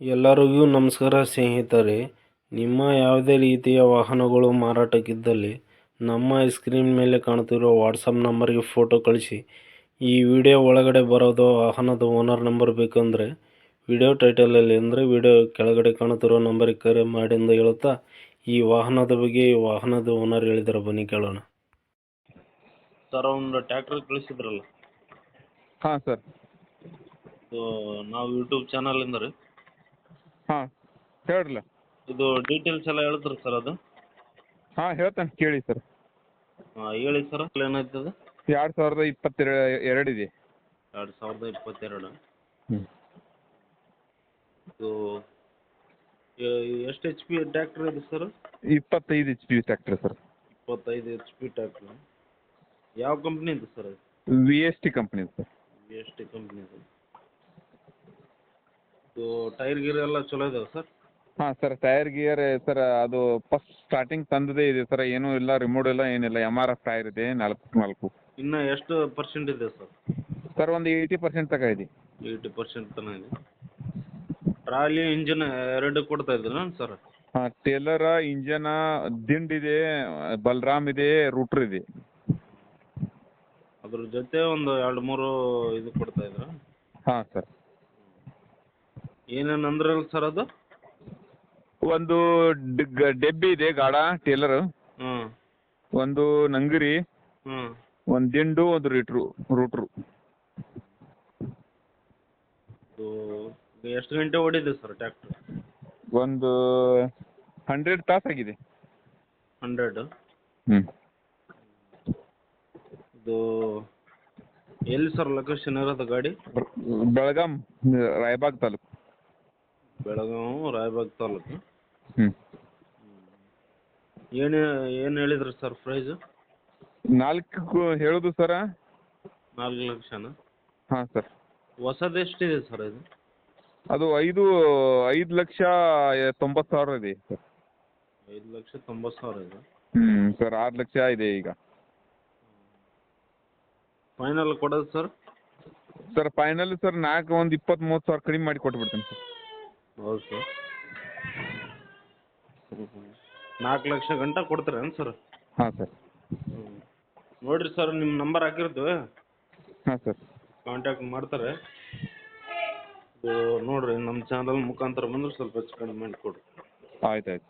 ಎಲ್ಲರಿಗೂ ನಮಸ್ಕಾರ ಸ್ನೇಹಿತರೆ. ನಿಮ್ಮ ಯಾವುದೇ ರೀತಿಯ ವಾಹನಗಳು ಮಾರಾಟಕ್ಕಿದ್ದಲ್ಲಿ ನಮ್ಮ ಸ್ಕ್ರೀನ್ ಮೇಲೆ ಕಾಣುತ್ತಿರುವ ವಾಟ್ಸಪ್ ನಂಬರ್ಗೆ ಫೋಟೋ ಕಳಿಸಿ. ಈ ವಿಡಿಯೋ ಒಳಗಡೆ ಬರೋದು ವಾಹನದ ಓನರ್ ನಂಬರ್ ಬೇಕಂದರೆ ವಿಡಿಯೋ ಟೈಟಲಲ್ಲಿ ಅಂದರೆ ವಿಡಿಯೋ ಕೆಳಗಡೆ ಕಾಣುತ್ತಿರೋ ನಂಬರಿಗೆ ಕರೆ ಮಾಡಿ ಎಂದು ಹೇಳುತ್ತಾ ಈ ವಾಹನದ ಬಗ್ಗೆ ಈ ವಾಹನದ ಓನರ್ ಹೇಳಿದ್ರು ಬನ್ನಿ ಕೇಳೋಣ. ಸರ್ ಒಂದು ಟ್ಯಾಕ್ಟರ್ ಕಳಿಸಿದ್ರಲ್ಲ? ಹಾಂ ಸರ್ ಸೊ ನಾವು ಯೂಟ್ಯೂಬ್ ಚಾನಲಿಂದ ರೀ. ಹಾಂ ಹೇಳ್ರಲ್ಲ. ಇದು ಡೀಟೇಲ್ಸ್ ಎಲ್ಲ ಹೇಳ್ತೀರಿ ಸರ್ ಅದು? ಹಾಂ ಹೇಳ್ತೇನೆ ಕೇಳಿ ಸರ್ ಹಾಂ ಹೇಳಿ ಸರ್ ಏನಾಯ್ತದೆ ಎರಡು ಸಾವಿರದ ಇಪ್ಪತ್ತೆರಡು ಎರಡಿದೆ ಎರಡು ಸಾವಿರದ ಇಪ್ಪತ್ತೆರಡು. ಹ್ಞೂ ಇದು ಎಷ್ಟು ಎಚ್ ಪಿ ಟ್ಯಾಕ್ಟ್ರ್ ಇದೆ ಸರ್ ಇಪ್ಪತ್ತೈದು ಎಚ್ ಪಿ ಟ್ಯಾಕ್ಟ್ರ್ ಸರ್ ಇಪ್ಪತ್ತೈದು ಎಚ್ ಪಿ ಟ್ಯಾಕ್ಟ್ರ್ ಯಾವ ಕಂಪ್ನಿ ಇದೆ sir V S T company sir V S T company ಇದೆ. ಇದು ಟೈರ್ ಗೀರ್ ಎಲ್ಲ ಚಲೋ ಇದಾವೆ ಸರ್? ಹಾಂ ಸರ್ ಟೈರ್ ಗಿಯರ್ ಸರ್ ಅದು ಫಸ್ಟ್ ಸ್ಟಾರ್ಟಿಂಗ್ ತಂದದೇ ಇದೆ ಸರ್ ಏನೂ ಇಲ್ಲ ರಿಮೋಟ್ ಇಲ್ಲ ಏನಿಲ್ಲ ಎಂ ಆರ್ ಎಫ್ ಟೈರ್ ಇದೆ ನಾಲ್ಕು ನಾಲ್ಕು. ಇನ್ನು ಎಷ್ಟು ಪರ್ಸೆಂಟ್ ಇದೆ ಸರ್? ಸರ್ ಒಂದು ಏಯ್ಟಿ ಪರ್ಸೆಂಟ್ ತನಕ ಇದೆ. ಏಯ್ಟಿ ಪರ್ಸೆಂಟ್ ತನಕ ಇದೆ. ಟ್ರಾಲಿ ಇಂಜಿನ್ ಎರಡು ಕೊಡ್ತಾ ಇದ್ದೀರಾ ಸರ್? ಹಾಂ ಟೇಲರ ಇಂಜನ ದಿಂಡ್ ಇದೆ ಬಲರಾಮ್ ಇದೆ ರೂಟ್ರ್ ಇದೆ. ಅದ್ರ ಜೊತೆ ಒಂದು ಎರಡು ಮೂರು ಇದು ಕೊಡ್ತಾ ಇದ್ದೀರಾ? ಹಾಂ ಸರ್. ಏನೇನು ಅಂದ್ರಲ್ಲ ಸರ್ ಅದು? ಒಂದು ಡೆಬ್ಬಿ ಇದೆ ಗಾಡ ಟೇಲರ್. ಒಂದು ನಂಗರಿ. ಒಂದ್ ಒಂದು ದಿಂಡು ಒಂದು ರೀಟ್ರು ರೂಟ್ರು. ಇದು ಎಷ್ಟು ಗಂಟೆ ಓಡಿದೆ ಸರ್ ಟ್ಯಾಕ್ಟ್ರ್ ಒಂದು ಹಂಡ್ರೆಡ್ ತಾಸು ಆಗಿದೆ. ಹಂಡ್ರೆಡ್ ಹ್ಞೂ ಇದು ಎಲ್ಲಿ ಸರ್ ಲೊಕೇಶನ್ ಇರೋದು ಗಾಡಿ? ಬೆಳಗಾಂ ರಾಯಬಾಗ್ ತಾಲೂಕು. ಬೆಳಗಾವಿ ರಾಯಬಾಗ್ ತಾಲೂಕು. ಹ್ಞೂ ಏನು ಏನು ಹೇಳಿದ್ರಿ ಸರ್ ಪ್ರೈಸ್? ನಾಲ್ಕು ಹೇಳೋದು ಸರ? ನಾಲ್ಕು ಲಕ್ಷನ? ಹಾಂ ಸರ್. ಹೊಸದು ಎಷ್ಟಿದೆ ಸರ್ ಇದು? ಅದು ಐದು ಐದು ಲಕ್ಷ ತೊಂಬತ್ತು ಸಾವಿರ ಇದೆ ಸರ್. ಐದು ಲಕ್ಷ ತೊಂಬತ್ತು ಸಾವಿರ ಇದೆ? ಹ್ಞೂ ಸರ್ ಆರು ಲಕ್ಷ ಇದೆ ಈಗ. ಫೈನಲ್ ಕೊಡೋದು ಸರ್? ಸರ್ ಫೈನಲ್ ಸರ್ ನಾಲ್ಕು ಒಂದು ಇಪ್ಪತ್ತ್ ಮೂವತ್ತು ಸಾವಿರ ಕಡಿಮೆ ಮಾಡಿ ಕೊಟ್ಬಿಡ್ತೀನಿ ಸರ್. ಹೌದು ಸರ್ ನಾಲ್ಕು ಲಕ್ಷ ಗಂಟ ಕೊಡ್ತೀರೇನು ಸರ್ ಹಾಂ ಸರ್ ಹ್ಞೂ ನೋಡಿರಿ ಸರ್ ನಿಮ್ಮ ನಂಬರ್ ಹಾಕಿರ್ತೀವಿ. ಹಾಂ ಸರ್ ಕಾಂಟ್ಯಾಕ್ಟ್ ಮಾಡ್ತಾರೆ. ಇದು ನೋಡಿರಿ ನಮ್ಮ ಚಾನಲ್ ಮುಖಾಂತರ ಬಂದ್ರೆ ಸ್ವಲ್ಪ ಹೆಚ್ಚು ಕಡಿಮೆ ಮಾಡಿ ಕೊಡಿರಿ. ಆಯ್ತು ಆಯ್ತು.